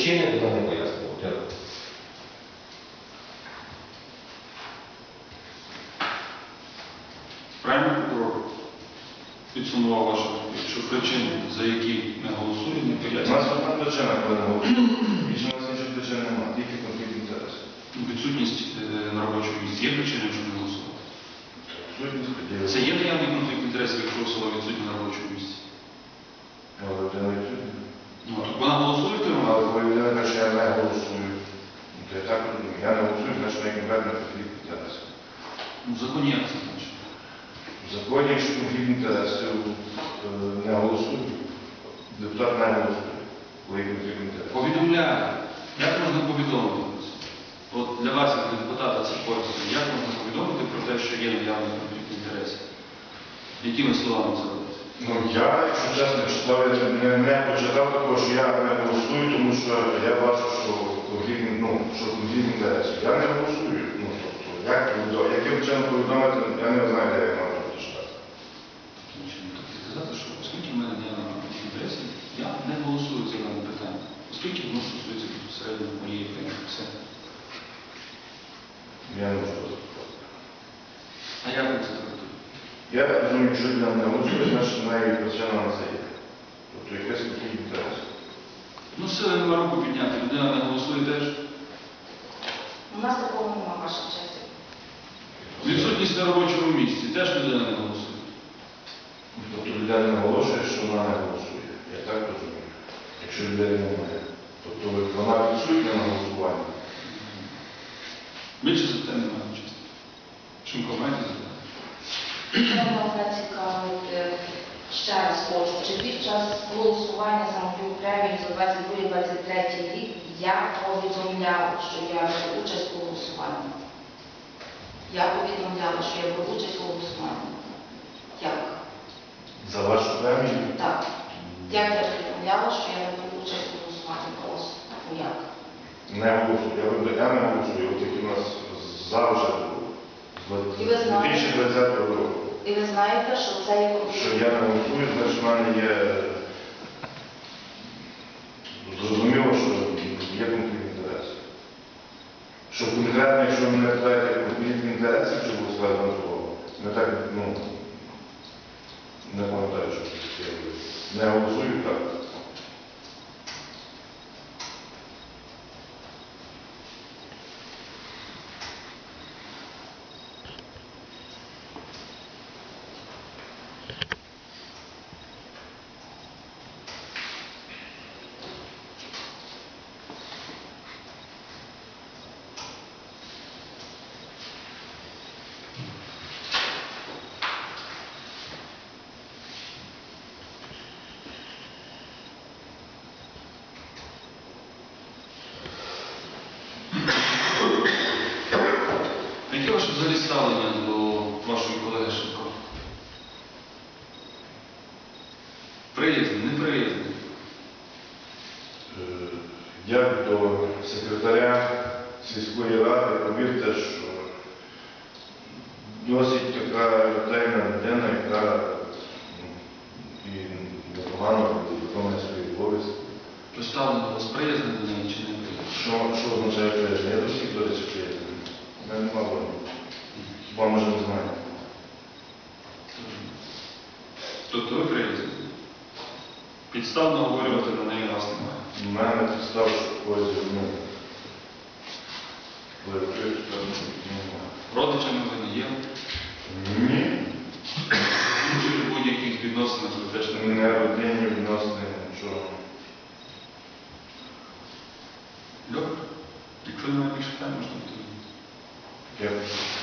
причини вона не пояснила. Дякую. Правильно прокурор підсумував вашу, що причини, за які не голосують, не У пояснюють. нас одна причина, коли не голосуємо. Більше у нас інших причин немає, тільки конфлікт інтересів. Відсутність е, на робочому місці є причиною, щоб не голосувати? Це є наявний конфлікт інтересів, якщо особа відсутня на робочому місці? Але людина відсутня. Ну, так вона голосує в тому? Але коли людина каже, що я не голосую, ну, то я так розумію. Я не голосую, значить не конкретно конфлікт інтересів. В законі як це значить? В законі, якщо конфлікт інтересів е, не голосують, депутат не голосує, коли конфлікт інтересів. Повідомляє. Як можна повідомити? От для вас, як для депутата, це корисно. Як можна повідомити про те, що є наявний конфлікт інтересів? Якими словами це робиться? Ну, я, якщо чесно, читав, я не, не почитав такого, що я не голосую, тому що я бачу, що конфлікт, ну, що конфлікт інтересів. Я не голосую. Ну, тобто, як, повідом- яким чином повідомити, я не знаю, де я можу прочитати. Нічого не так сказати, що оскільки в мене наявний конфлікт інтересів, я не голосую за дане питання. Оскільки воно стосується безпосередньо моєї теми. Все. Я не можу сказати. А як ви це трактуєте? Я розумію, що людина не голосує, значить навіть причина на це є. Тобто якийсь конфлікт інтересів. Ну, сили нема руку підняти, людина не голосує теж. У нас такого нема, ваша честь. Відсутність на робочому місці, теж людина не голосує. Тобто людина не оголошує, що вона не голосує. Я так розумію. Якщо людина немає. Тобто вона відсутня на голосуванні. Більше за те немає чесно. Чим команді за те? Мене цікавить хочу, чи під час голосування за мою премію за 22-23 рік я повідомляла, що я беру участь у голосуванні. Я повідомляла, що я беру участь у голосуванні. Як? За вашу премію Так. Як я повідомляла, що я не беру участь у голосуванні просто? Як? не голосую. Я не голосую. От як у нас завжди було. І ви знаєте? 2020 року. І ви знаєте, що це є Що конфлікт? я не голосую, значить в мене є зрозуміло, що є конфлікт інтересів. Що конкретно, якщо ви мене питаєте конфлікт інтересів, чи було сказано слово, не так, ну, не пам'ятаю, що це є. Не голосую так. А Яке ваше взагалі ставлення до вашої колеги Шевко? Приязний, неприязний. Е, Як до секретаря сільської ради, повірте, що досить така ретельна людина, яка ну, і непогано виконує свої обов'язки. У вас приязне до неї чи не приязне? Що, що означає приязне? Я до всіх, до речі, приязний. У мене нема Хіба може не знаю. Тобто ви приязні? Підстав наговорювати на неї вас немає. У мене підстав, що когось ну, коли то немає. Родичами ви не є. Ні. Чи в будь-яких відносинах ви теж не Не родинні відносини, нічого. Добре. Якщо немає більше питань, можна йти. Я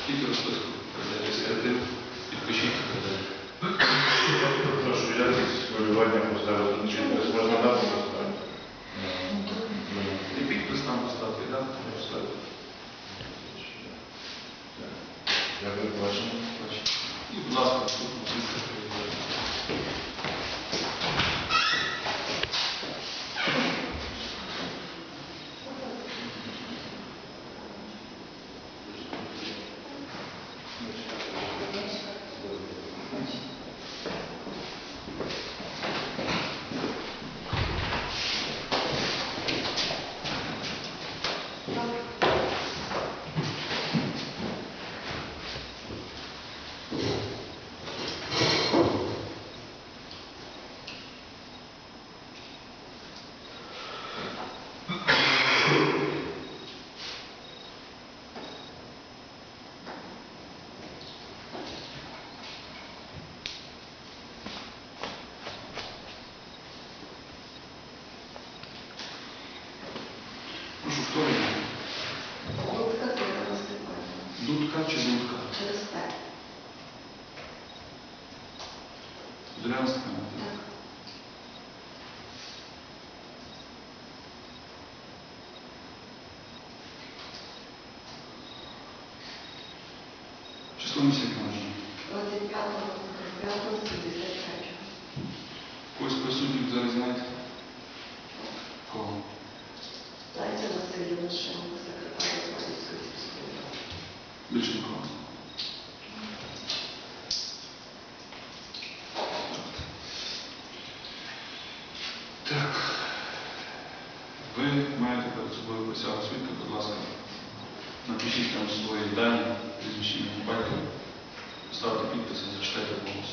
Тільки розписку передати секретарю, підпишіть передати. прошу, я з хвилювання поставив. Чи десь можна дати поставити? І підпис там поставити, і дати там поставити. Дякую, бачимо. Бачите. І, будь ласка, тут розписка передати. Іванська. Число місяця наше. 25-го, 35-го, 73-го. Когось присутніх зараз знаєте? Кого? Зайця Василь Лишенко, Присягу свідка, будь ласка, напишіть там свої дані, прізвищі ім'я, ставте підписи, зачитайте голос.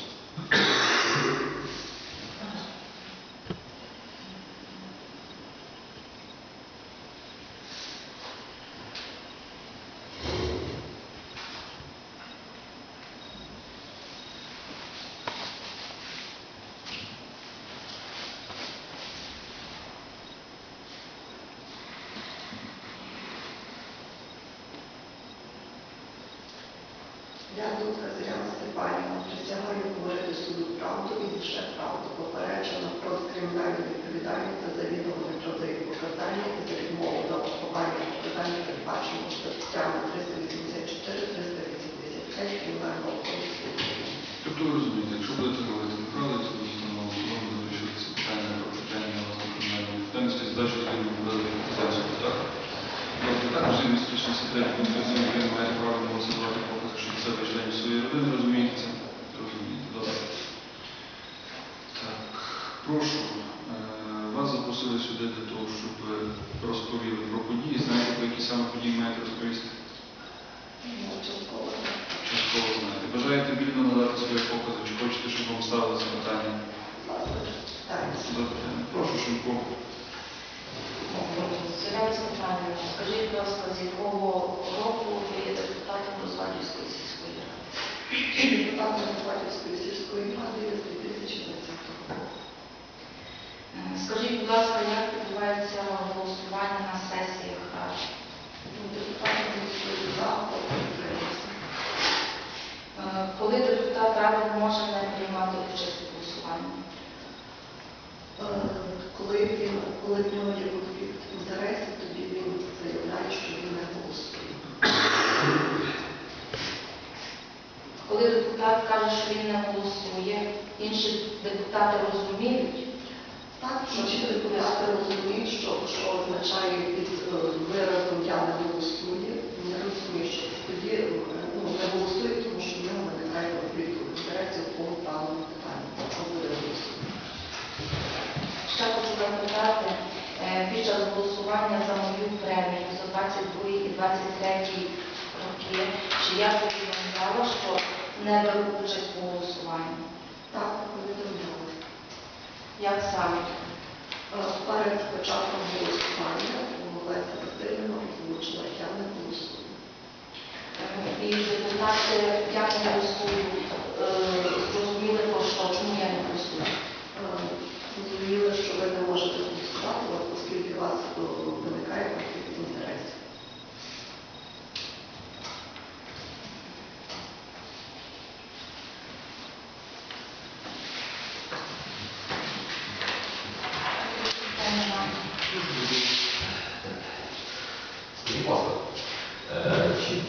Я Дудка Зоряна Степанівна. Присягаю говорити суду правду і лише правду, попереджено про кримінальну відповідальність за завідомо неправдиві показання і за відмову на поховання показання передбаченого статтями 384-385 прошу, е, вас запросили сюди для того, щоб розповіли про події. Знаєте, про які саме події маєте розповісти? Ну, частково. Частково знаєте. Бажаєте вільно надати свої покази, чи хочете, щоб вам ставили запитання? Запитання. Прошу, Шумко. Степанівна, скажіть, будь ласка, з якого року ви є депутатом Розвадівської сільської ради? Депутатом Звадівської сільської ради з 2020 року. Е, Скажіть, будь ласка, як відбувається голосування на сесіях? Ну, ради підтримався. Е, Коли депутат ради може не приймати участь у голосуванні? Е, Коли він, коли в нього є конфлікт інтересів, тоді він заявляє, що він не голосує. Коли депутат каже, що він не голосує, інші депутати розуміють, Так, що депутати розуміють, що, що означає під е, виразом я не голосую, не розуміють, що тоді е, ну, не голосують, тому що в нього виникає конфлікт інтересів по даному питанню, що буде голосувати. ще хочу запитати, е, під час голосування за мою премію за 22 і 23 роки, чи я повідомляла, що не беру участь у голосуванні? Так, повідомляли. Як саме? Е, Перед початком голосування Олеся Васильівна озвучила, я не голосую. І депутати, як не голосую, е, зрозуміли про що, чому я не голосую? Е, Зрозуміли, що ви не можете голосувати,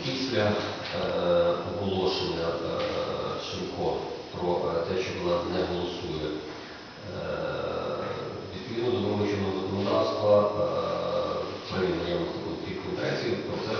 після е, оголошення е, Шимко про е, те, що вона не голосує, відповідно до вимоченого законодавства при наявності конфлікту інтересів про це